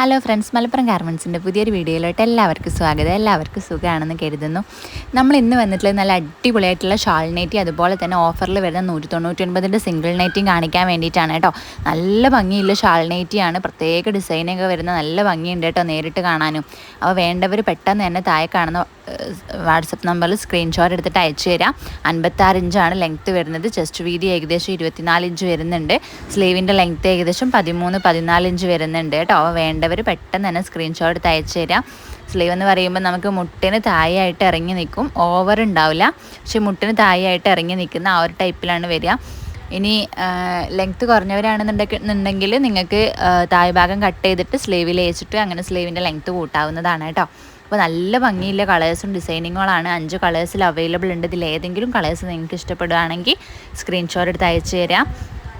Hello friends Malappuram ഗാർമെൻസിന്റെ പുതിയൊരു വീഡിയോയിലോട്ട് എല്ലാവർക്കും സ്വാഗതം. എല്ലാവർക്കും സുഖമാണെന്ന് കരുതുന്നു. നമ്മൾ ഇന്ന് വന്നിട്ടുള്ള നല്ല അടിപൊളിയായിട്ടുള്ള ഷാൾ നൈറ്റി അതുപോലെ തന്നെ ഓഫറിൽ വരുന്ന നൂറ്റി തൊണ്ണൂറ്റി ഒൻപതിന്റെ സിംഗിൾ നൈറ്റിയും കാണിക്കാൻ വേണ്ടിയിട്ടാണ് കേട്ടോ. നല്ല ഭംഗിയുള്ള ഷാൾ നൈറ്റിയാണ് പ്രത്യേക ഡിസൈനൊക്കെ വരുന്ന നല്ല ഭംഗിയുണ്ട് കേട്ടോ നേരിട്ട് കാണാനും. അപ്പോൾ വേണ്ടവർ പെട്ടെന്ന് തന്നെ താഴെ കാണുന്ന വാട്സപ്പ് നമ്പറിൽ സ്ക്രീൻഷോട്ട് എടുത്തിട്ട് അയച്ചു തരാം. അൻപത്താറ് ഇഞ്ചാണ് ലെങ്ത്ത് വരുന്നത്. ചെസ്റ്റ് വീതി ഏകദേശം ഇരുപത്തിനാല് ഇഞ്ച് വരുന്നുണ്ട്. സ്ലീവിന്റെ ലെങ്ത്ത് ഏകദേശം പതിമൂന്ന് പതിനാല് ഇഞ്ച് വരുന്നുണ്ട് കേട്ടോ. അവ വേണ്ടവർ പെട്ടെന്ന് തന്നെ സ്ക്രീൻഷോട്ട് എടുത്ത് അയച്ചു തരാം. സ്ലീവ് എന്ന് പറയുമ്പോൾ നമുക്ക് മുട്ടിന് താഴെയായിട്ട് ഇറങ്ങി നിൽക്കും. ഓവർ ഉണ്ടാവില്ല. പക്ഷെ മുട്ടിന് താഴെയായിട്ട് ഇറങ്ങി നിൽക്കുന്ന ആ ഒരു ടൈപ്പിലാണ് വരിക. ഇനി ലെങ്ത്ത് കുറഞ്ഞവരാണെന്നുണ്ടെങ്കിൽ നിങ്ങൾക്ക് താഴെ ഭാഗം കട്ട് ചെയ്തിട്ട് സ്ലീവിൽ വെച്ചിട്ട് അങ്ങനെ സ്ലീവിന്റെ ലെങ്ത്ത് കൂട്ടാവുന്നതാണ് കേട്ടോ. അപ്പോൾ നല്ല ഭംഗിയുള്ള കളേഴ്സും ഡിസൈനിങ്ങുകളാണ് അഞ്ച് കളേഴ്സിൽ അവൈലബിൾ ഉണ്ട്. ഇതിൽ ഏതെങ്കിലും കളേഴ്സ് നിങ്ങൾക്ക് ഇഷ്ടപ്പെടുകയാണെങ്കിൽ സ്ക്രീൻഷോട്ട് എടുത്ത് അയച്ചു തരാം.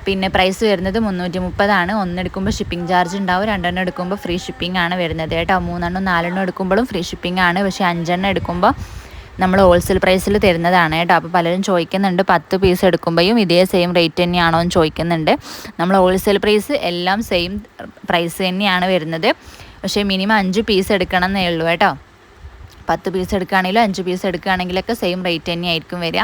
പിന്നെ പ്രൈസ് വരുന്നത് മുന്നൂറ്റി മുപ്പതാണ് ഒന്നെടുക്കുമ്പോൾ ഷിപ്പിംഗ് ചാർജ് ഉണ്ടാവും. രണ്ടെണ്ണം എടുക്കുമ്പോൾ ഫ്രീ ഷിപ്പിംഗ് ആണ് വരുന്നത് കേട്ടോ. മൂന്നെണ്ണം നാലെണ്ണം എടുക്കുമ്പോഴും ഫ്രീ ഷിപ്പിംഗ് ആണ്. പക്ഷേ അഞ്ചെണ്ണം എടുക്കുമ്പോൾ നമ്മൾ ഹോൾസെയിൽ പ്രൈസിൽ തരുന്നതാണ് കേട്ടോ. അപ്പോൾ പലരും ചോദിക്കുന്നുണ്ട് പത്ത് പീസ് എടുക്കുമ്പോഴും ഇതേ സെയിം റേറ്റ് തന്നെയാണോ എന്ന് ചോദിക്കുന്നുണ്ട്. നമ്മൾ ഹോൾസെയിൽ പ്രൈസ് എല്ലാം സെയിം പ്രൈസ് തന്നെയാണ് വരുന്നത്. പക്ഷേ മിനിമം അഞ്ച് പീസ് എടുക്കണം എന്നേ ഉള്ളൂ കേട്ടോ. പത്ത് പീസ് എടുക്കുകയാണെങ്കിലും അഞ്ച് പീസ് എടുക്കുകയാണെങ്കിലൊക്കെ സെയിം റേറ്റ് തന്നെയായിരിക്കും വരിക.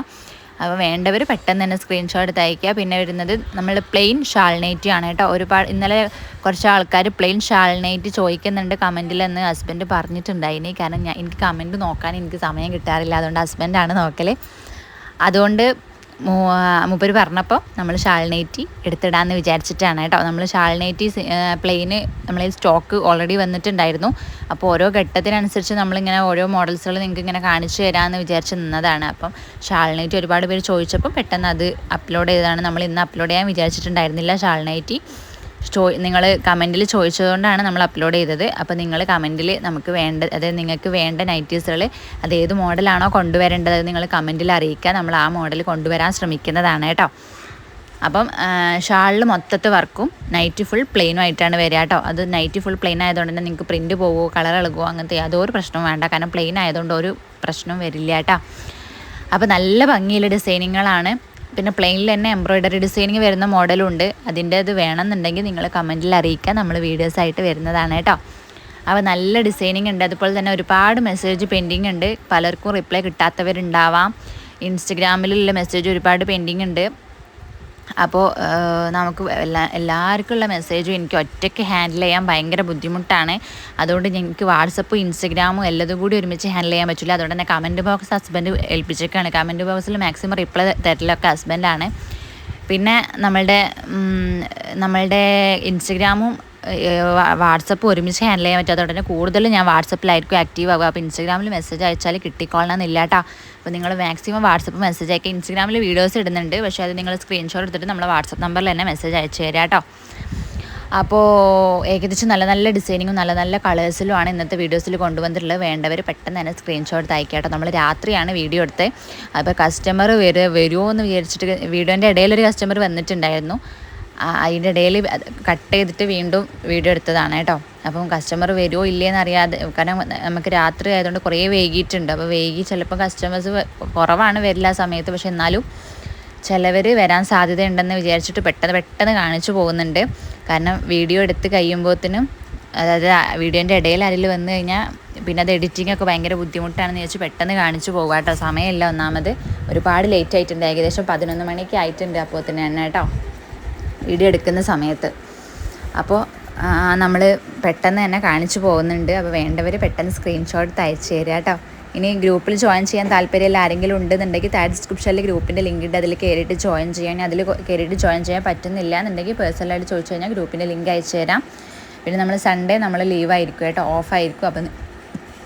അപ്പോൾ വേണ്ടവർ പെട്ടെന്ന് തന്നെ സ്ക്രീൻഷോട്ട് തയ്ക്കുക പിന്നെ വരുന്നത് നമ്മൾ പ്ലെയിൻ ഷാൾനൈറ്റി ആണ് കേട്ടോ. ഒരുപാട് ഇന്നലെ കുറച്ച് ആൾക്കാർ പ്ലെയിൻ ഷാൾനൈറ്റ് ചോദിക്കുന്നുണ്ട് കമന്റിൽ എന്ന് ഹസ്ബൻഡ് പറഞ്ഞിട്ടുണ്ടായിനി കാരണം ഞാൻ എനിക്ക് കമന്റ് നോക്കാൻ എനിക്ക് സമയം കിട്ടാറില്ല. അതുകൊണ്ട് ഹസ്ബൻഡാണ് നോക്കൽ അതുകൊണ്ട് മൂപ്പര് പറഞ്ഞപ്പോൾ നമ്മൾ ഷാൾനൈറ്റി എടുത്തിടാമെന്ന് വിചാരിച്ചിട്ടാണ് കേട്ടോ. നമ്മൾ ഷാൾനൈറ്റി പ്ലെയിന് നമ്മളെ സ്റ്റോക്ക് ഓൾറെഡി വന്നിട്ടുണ്ടായിരുന്നു. അപ്പോൾ ഓരോ ഘട്ടത്തിനനുസരിച്ച് നമ്മളിങ്ങനെ ഓരോ മോഡൽസുകൾ നിങ്ങൾക്ക് ഇങ്ങനെ കാണിച്ചു തരാമെന്ന് വിചാരിച്ച് നിന്നതാണ്. അപ്പം ഷാൾനൈറ്റി ഒരുപാട് പേര് ചോദിച്ചപ്പോൾ പെട്ടെന്ന് അത് അപ്ലോഡ് ചെയ്തതാണ്. നമ്മൾ ഇന്ന് അപ്ലോഡ് ചെയ്യാൻ വിചാരിച്ചിട്ടുണ്ടായിരുന്നില്ല ഷാൾ നൈറ്റി ചോ നിങ്ങൾ കമന്റിൽ ചോദിച്ചതുകൊണ്ടാണ് നമ്മൾ അപ്ലോഡ് ചെയ്തത്. അപ്പോൾ നിങ്ങൾ കമന്റിൽ നമുക്ക് വേണ്ട അതായത് നിങ്ങൾക്ക് വേണ്ട നൈറ്റീസുകൾ അത് ഏത് മോഡലാണോ കൊണ്ടുവരേണ്ടത് നിങ്ങൾ കമന്റിൽ അറിയിക്കുക. നമ്മൾ ആ മോഡൽ കൊണ്ടുവരാൻ ശ്രമിക്കുന്നതാണ് കേട്ടോ. അപ്പം ഷാളിൽ മൊത്തത്തെ വർക്കും നൈറ്റ് ഫുൾ പ്ലെയിനും ആയിട്ടാണ് വരിക കേട്ടോ. അത് നൈറ്റ് ഫുൾ പ്ലെയിൻ ആയതുകൊണ്ട് തന്നെ നിങ്ങൾക്ക് പ്രിന്റ് പോകുമോ കളർ ഇളകുമോ അങ്ങനത്തെ യാതൊരു പ്രശ്നവും വേണ്ട. കാരണം പ്ലെയിൻ ആയതുകൊണ്ട് ഒരു പ്രശ്നവും വരില്ല കേട്ടോ. അപ്പോൾ നല്ല ഭംഗിയുള്ള ഡിസൈനിങ്ങുകളാണ് പിന്നെ പ്ലെയിനിൽ തന്നെ എംബ്രോയ്ഡറി ഡിസൈനിങ് വരുന്ന മോഡലുണ്ട് അതിന്റെ അത് വേണമെന്നുണ്ടെങ്കിൽ നിങ്ങൾ കമന്റിൽ അറിയിക്കുക. നമ്മൾ വീഡിയോസ് ആയിട്ട് വരുന്നതാണ് കേട്ടോ. അപ്പോൾ നല്ല ഡിസൈനിങ് ഉണ്ട്. അതുപോലെ തന്നെ ഒരുപാട് മെസ്സേജ് പെൻഡിങ് ഉണ്ട്. പലർക്കും റിപ്ലൈ കിട്ടാത്തവരുണ്ടാവാം. ഇൻസ്റ്റഗ്രാമിലുള്ള മെസ്സേജ് ഒരുപാട് പെൻഡിങ് ഉണ്ട്. അപ്പോൾ നമുക്ക് എല്ലാ എല്ലാവർക്കും ഉള്ള മെസ്സേജും എനിക്ക് ഒറ്റയ്ക്ക് ഹാൻഡിൽ ചെയ്യാൻ ഭയങ്കര ബുദ്ധിമുട്ടാണ്. അതുകൊണ്ട് എനിക്ക് വാട്സപ്പും ഇൻസ്റ്റഗ്രാമും എല്ലതും കൂടി ഒരുമിച്ച് ഹാൻഡിൽ ചെയ്യാൻ പറ്റില്ല. അതുകൊണ്ട് തന്നെ കമന്റ് ബോക്സ് ഹസ്ബൻഡ് ഏൽപ്പിച്ചേക്കാണ്. കമന്റ് ബോക്സിൽ മാക്സിമം റിപ്ലൈ തരലൊക്കെ ഹസ്ബൻഡാണ് പിന്നെ നമ്മളുടെ നമ്മളുടെ ഇൻസ്റ്റഗ്രാമും വാട്സപ്പ് ഒരുമിച്ച് ഹാൻഡിൽ ചെയ്യാൻ പറ്റാത്ത തന്നെ കൂടുതലും ഞാൻ വാട്സപ്പിലായിരിക്കും ആക്റ്റീവ് ആവുക. അപ്പോൾ ഇൻസ്റ്റാഗ്രാമിൽ മെസ്സേജ് അയച്ചാൽ കിട്ടിക്കോളണമെന്നില്ല കേട്ടോ അപ്പോൾ നിങ്ങൾ മാക്സിമം വാട്സപ്പ് മെസ്സേജ് അയക്കുക ഇൻസ്റ്റാഗ്രാമിൽ വീഡിയോസ് ഇടുന്നുണ്ട്. പക്ഷേ അത് നിങ്ങൾ സ്ക്രീൻഷോട്ട് എടുത്തിട്ട് നമ്മൾ വാട്സപ്പ് നമ്പറിൽ തന്നെ മെസ്സേജ് അയച്ചു തരാം കേട്ടോ അപ്പോൾ ഏകദേശം നല്ല നല്ല ഡിസൈനിങ്ങും നല്ല നല്ല കളേഴ്സിലുമാണ് ഇന്നത്തെ വീഡിയോസിൽ കൊണ്ടുവന്നിട്ടുള്ളത്. വേണ്ടവർ പെട്ടെന്ന് തന്നെ സ്ക്രീൻഷോട്ട് അയക്കാം നമ്മൾ രാത്രിയാണ് വീഡിയോ എടുത്തത് അപ്പോൾ കസ്റ്റമർ വരു വരുമോ എന്ന് വിചാരിച്ചിട്ട് വീഡിയോന്റെ ഇടയിലൊരു കസ്റ്റമർ വന്നിട്ടുണ്ടായിരുന്നു. അതിന്റെ ഇടയിൽ കട്ട് ചെയ്തിട്ട് വീണ്ടും വീഡിയോ എടുത്തതാണ് കേട്ടോ. അപ്പം കസ്റ്റമർ വരുമോ ഇല്ലേന്ന് അറിയാതെ കാരണം നമുക്ക് രാത്രി ആയതുകൊണ്ട് കുറേ വൈകിയിട്ടുണ്ട്. അപ്പോൾ വൈകി ചിലപ്പോൾ കസ്റ്റമേഴ്സ് കുറവാണ് വരില്ല സമയത്ത്. പക്ഷെ എന്നാലും ചിലവർ വരാൻ സാധ്യതയുണ്ടെന്ന് വിചാരിച്ചിട്ട് പെട്ടെന്ന് പെട്ടെന്ന് കാണിച്ചു പോകുന്നുണ്ട്. കാരണം വീഡിയോ എടുത്ത് കഴിയുമ്പോഴത്തേനും അതായത് വീഡിയോന്റെ ഇടയിൽ ആരെങ്കിലും വന്നു കഴിഞ്ഞാൽ പിന്നെ അത് എഡിറ്റിംഗ് ഒക്കെ ഭയങ്കര ബുദ്ധിമുട്ടാണെന്ന് ചോദിച്ചാൽ പെട്ടെന്ന് കാണിച്ചു പോകുക കേട്ടോ. സമയമില്ല ഒന്നാമത്. ഒരുപാട് ലേറ്റ് ആയിട്ടുണ്ട്. ഏകദേശം പതിനൊന്ന് മണിക്ക് ആയിട്ടുണ്ട് അപ്പോൾ തന്നെ തന്നെ കേട്ടോ. വീഡിയോ സമയത്ത്. അപ്പോൾ നമ്മൾ പെട്ടെന്ന് തന്നെ കാണിച്ചു പോകുന്നുണ്ട്. അപ്പോൾ വേണ്ടവർ പെട്ടെന്ന് സ്ക്രീൻഷോട്ട് അയച്ചു തരിക കേട്ടോ ഇനി ഗ്രൂപ്പിൽ ജോയിൻ ചെയ്യാൻ താല്പര്യമില്ല ആരെങ്കിലും ഉണ്ടെന്നുണ്ടെങ്കിൽ താഴെ ഡിസ്ക്രിപ്ഷനിൽ ഗ്രൂപ്പിന്റെ ലിങ്ക് ഉണ്ട് അതിൽ കയറിയിട്ട് ജോയിൻ ചെയ്യാൻ അതിൽ കയറിയിട്ട് ജോയിൻ ചെയ്യാൻ പറ്റുന്നില്ല എന്നുണ്ടെങ്കിൽ പേഴ്സണലായിട്ട് ചോദിച്ചു കഴിഞ്ഞാൽ ഗ്രൂപ്പിന്റെ ലിങ്ക് അയച്ചു തരാം. പിന്നെ നമ്മൾ സൺഡേ നമ്മൾ ലീവ് ആയിരിക്കും കേട്ടോ. ഓഫ് ആയിരിക്കും. അപ്പം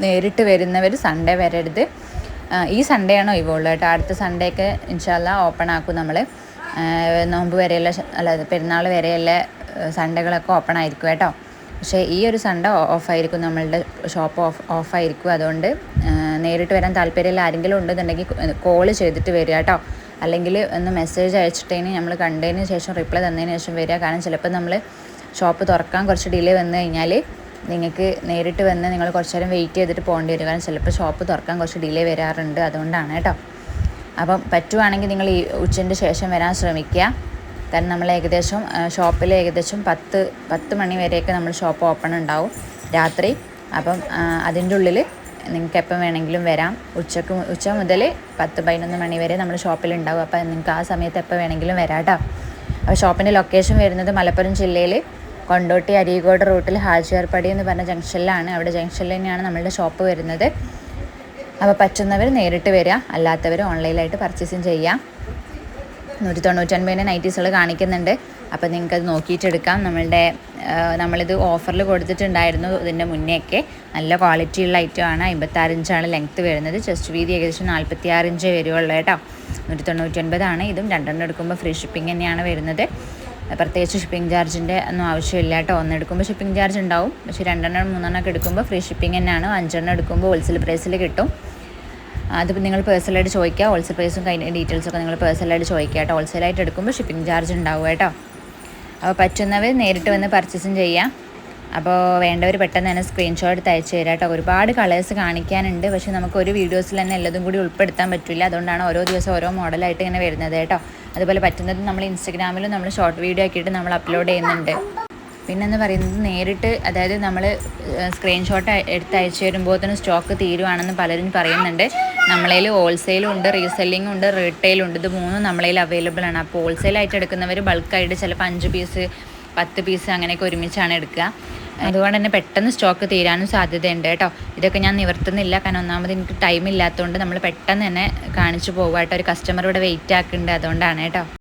നേരിട്ട് വരുന്നവർ സൺഡേ വരരുത്. ഈ സൺഡേ ആണോ ഇവുള്ളൂ കേട്ടോ. അടുത്ത സൺഡേ ഒക്കെ ഇൻഷാല്ല ഓപ്പൺ ആക്കും നമ്മൾ നോമ്പ് വരെയുള്ള അല്ല പെരുന്നാൾ വരെയുള്ള സൺഡേകളൊക്കെ ഓപ്പൺ ആയിരിക്കും കേട്ടോ. പക്ഷേ ഈ ഒരു സൺഡേ ഓഫായിരിക്കും നമ്മളുടെ ഷോപ്പ് ഓഫ് ഓഫായിരിക്കും അതുകൊണ്ട് നേരിട്ട് വരാൻ താല്പര്യമുള്ള ആരെങ്കിലും ഉണ്ടെന്നുണ്ടെങ്കിൽ കോൾ ചെയ്തിട്ട് വരിക കേട്ടോ. അല്ലെങ്കിൽ ഒന്ന് മെസ്സേജ് അയച്ചിട്ടതിന് നമ്മൾ കണ്ടതിന് ശേഷം റിപ്ലൈ തന്നതിന് ശേഷം വരിക. കാരണം ചിലപ്പോൾ നമ്മൾ ഷോപ്പ് തുറക്കാൻ കുറച്ച് ഡിലേ വന്നു കഴിഞ്ഞാൽ നിങ്ങൾക്ക് നേരിട്ട് വന്ന് നിങ്ങൾ കുറച്ച് നേരം വെയിറ്റ് ചെയ്തിട്ട് പോകേണ്ടി വരും. കാരണം ചിലപ്പോൾ ഷോപ്പ് തുറക്കാൻ കുറച്ച് ഡിലേ വരാറുണ്ട്. അതുകൊണ്ടാണ് കേട്ടോ. അപ്പം പറ്റുവാണെങ്കിൽ നിങ്ങൾ ഈ ഉച്ചന്റെ ശേഷം വരാൻ ശ്രമിക്കുക. കാരണം നമ്മൾ ഏകദേശം ഷോപ്പിൽ ഏകദേശം പത്ത് പത്ത് മണി വരെയൊക്കെ നമ്മൾ ഷോപ്പ് ഓപ്പൺ ഉണ്ടാവും രാത്രി. അപ്പം അതിന്റെ ഉള്ളിൽ നിങ്ങൾക്ക് എപ്പം വേണമെങ്കിലും വരാം. ഉച്ചയ്ക്ക് ഉച്ച മുതൽ പത്ത് പതിനൊന്ന് മണി വരെ നമ്മൾ ഷോപ്പിൽ ഉണ്ടാവും. അപ്പോൾ നിങ്ങൾക്ക് ആ സമയത്ത് എപ്പോൾ വേണമെങ്കിലും വരാം കേട്ടോ. അപ്പോൾ ഷോപ്പിന്റെ ലൊക്കേഷൻ വരുന്നത് മലപ്പുറം ജില്ലയിൽ കൊണ്ടോട്ടി അരീകോട് റൂട്ടിൽ ഹാജിയാർപ്പടി എന്ന് പറഞ്ഞ ജംഗ്ഷനിലാണ്. അവിടെ ജംഗ്ഷനിൽ തന്നെയാണ് നമ്മളുടെ ഷോപ്പ് വരുന്നത്. അപ്പോൾ പറ്റുന്നവർ നേരിട്ട് വരിക അല്ലാത്തവർ ഓൺലൈനായിട്ട് പർച്ചേസും ചെയ്യാം. നൂറ്റി തൊണ്ണൂറ്റൊൻപതിന് നൈറ്റീസുകൾ കാണിക്കുന്നുണ്ട്. അപ്പോൾ നിങ്ങൾക്കത് നോക്കിയിട്ടെടുക്കാം നമ്മളുടെ നമ്മളിത് ഓഫറിൽ കൊടുത്തിട്ടുണ്ടായിരുന്നു ഇതിന്റെ മുന്നേയൊക്കെ നല്ല ക്വാളിറ്റി ഉള്ള ഐറ്റമാണ് അമ്പത്താറ് ഇഞ്ചാണ് ലെങ്ത്ത് വരുന്നത്. ചെസ്റ്റ് വീതി ഏകദേശം നാൽപ്പത്തി ആറ് ഇഞ്ച് വരുവുള്ളൂ കേട്ടോ. നൂറ്റി തൊണ്ണൂറ്റൊൻപതാണ് ഇതും രണ്ടെണ്ണം എടുക്കുമ്പോൾ ഫ്രീ ഷിപ്പിംഗ് തന്നെയാണ് വരുന്നത്. പ്രത്യേകിച്ച് ഷിപ്പിംഗ് ചാർജിന്റെ ഒന്നും ആവശ്യമില്ല കേട്ടോ. ഒന്ന് എടുക്കുമ്പോൾ ഷിപ്പിംഗ് ചാർജ് ഉണ്ടാവും. പക്ഷേ രണ്ടെണ്ണം മൂന്നെണ്ണം ഒക്കെ എടുക്കുമ്പോൾ ഫ്രീ ഷിപ്പിംഗ് തന്നെയാണ്. അഞ്ചെണ്ണം എടുക്കുമ്പോൾ ഹോൾസെയിൽ പ്രൈസിൽ കിട്ടും. അതിപ്പോൾ നിങ്ങൾ പേഴ്സണലായിട്ട് ചോദിക്കുക ഹോൾസെയിൽ പ്രൈസും കഴിഞ്ഞ ഡീറ്റെയിൽസൊക്കെ നിങ്ങൾ പേഴ്സണലായിട്ട് ചോദിക്കുക കേട്ടോ. ഹോൾസെയിലായിട്ട് എടുക്കുമ്പോൾ ഷിപ്പിംഗ് ചാർജ് ഉണ്ടാവും കേട്ടോ. അപ്പോൾ പറ്റുന്നവർ നേരിട്ട് വന്ന് പർച്ചേസും ചെയ്യാം. അപ്പോൾ വേണ്ടവർ പെട്ടെന്ന് തന്നെ സ്ക്രീൻഷോട്ട് എടുത്ത് അയച്ചു തരാം കേട്ടോ. ഒരുപാട് കളേഴ്സ് കാണിക്കാനുണ്ട്. പക്ഷേ നമുക്ക് ഒരു വീഡിയോസിൽ തന്നെ എല്ലാതും കൂടി ഉൾപ്പെടുത്താൻ പറ്റില്ല അതുകൊണ്ടാണ് ഓരോ ദിവസം ഓരോ മോഡലായിട്ട് ഇങ്ങനെ വരുന്നത് കേട്ടോ. അതുപോലെ പറ്റുന്നത് നമ്മൾ ഇൻസ്റ്റഗ്രാമിലും നമ്മൾ ഷോർട്ട് വീഡിയോ ആക്കിയിട്ട് നമ്മൾ അപ്ലോഡ് ചെയ്യുന്നുണ്ട്. പിന്നെന്ന് പറയുന്നത് നേരിട്ട് അതായത് നമ്മൾ സ്ക്രീൻഷോട്ട് എടുത്ത് അയച്ചു തന്നെ സ്റ്റോക്ക് തീരുവാണെന്ന് പലരും പറയുന്നുണ്ട്. നമ്മളതിൽ ഹോൾസെയിലും ഉണ്ട് റീസെല്ലിംഗ് ഉണ്ട് റീറ്റെയിലും ഉണ്ട്. ഇത് മൂന്നും നമ്മളതിൽ അവൈലബിൾ ആണ്. അപ്പോൾ ഹോൾസെയിലായിട്ട് എടുക്കുന്നവർ ബൾക്കായിട്ട് ചിലപ്പോൾ അഞ്ച് പീസ് പത്ത് പീസ് അങ്ങനെയൊക്കെ ഒരുമിച്ചാണ് എടുക്കുക. അതുകൊണ്ട് തന്നെ പെട്ടെന്ന് സ്റ്റോക്ക് തീരാനും സാധ്യതയുണ്ട് കേട്ടോ. ഇതൊക്കെ ഞാൻ നിവർത്തുന്നില്ല. കാരണം ഒന്നാമത് എനിക്ക് ടൈം ഇല്ലാത്തതുകൊണ്ട് നമ്മൾ പെട്ടെന്ന് തന്നെ കാണിച്ചു പോകുക കേട്ടോ. ഒരു കസ്റ്റമർ ഇവിടെ വെയിറ്റ് ആക്കുന്നുണ്ട് അതുകൊണ്ടാണ് കേട്ടോ.